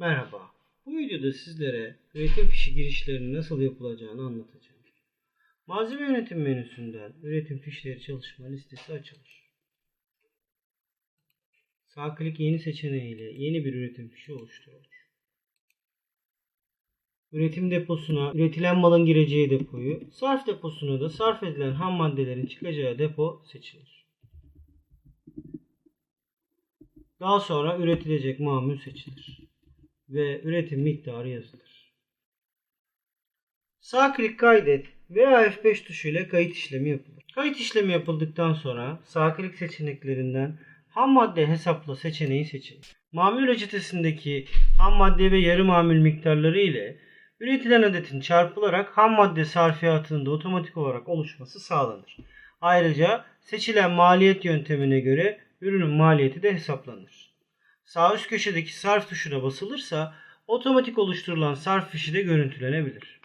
Merhaba. Bu videoda sizlere üretim fişi girişlerinin nasıl yapılacağını anlatacağım. Malzeme yönetim menüsünden üretim fişleri çalışma listesi açılır. Sağ klik yeni seçeneğiyle yeni bir üretim fişi oluşturulur. Üretim deposuna üretilen malın gireceği depoyu, sarf deposuna da sarf edilen ham maddelerin çıkacağı depo seçilir. Daha sonra üretilecek mamul seçilir ve üretim miktarı yazılır. Sağ klik kaydet veya F5 tuşuyla kayıt işlemi yapılır. Kayıt işlemi yapıldıktan sonra sağ klik seçeneklerinden ham madde hesapla seçeneği seçilir. Mamul reçetesindeki ham madde ve yarı mamul miktarları ile üretilen adetin çarpılarak ham madde sarfiyatının da otomatik olarak oluşması sağlanır. Ayrıca seçilen maliyet yöntemine göre ürünün maliyeti de hesaplanır. Sağ üst köşedeki sarf tuşuna basılırsa otomatik oluşturulan sarf fişi de görüntülenebilir.